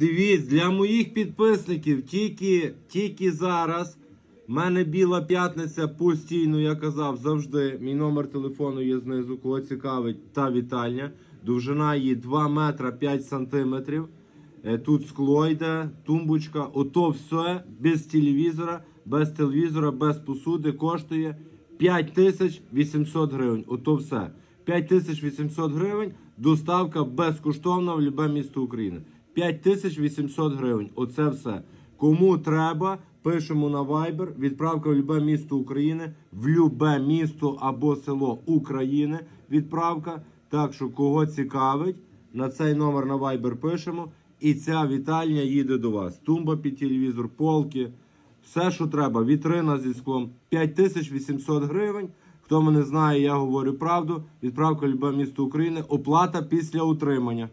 Дивіться, для моїх підписників тільки, тільки зараз. в мене біла п'ятниця постійно, я казав завжди. Мій номер телефону є знизу. Кого цікавить та вітальня. Довжина її 2 метра 5 сантиметрів. Е, Тут скло йде, тумбочка. Ото все без телевізора, без телевізора, без посуди коштує 5800 гривень. Ото все. 5800 гривень. Доставка безкоштовна в любе місто України. 5800 гривень. Оце все. Кому треба, пишемо на Viber. Відправка в любе місто України, в любе місто або село України. Відправка. Так що, кого цікавить, на цей номер на Viber пишемо. І ця вітальня їде до вас. Тумба під телевізор, полки, все, що треба. Вітрина зі склом 5800 гривень. Хто мене знає, я говорю правду. Відправка в любе місто України. Оплата після утримання.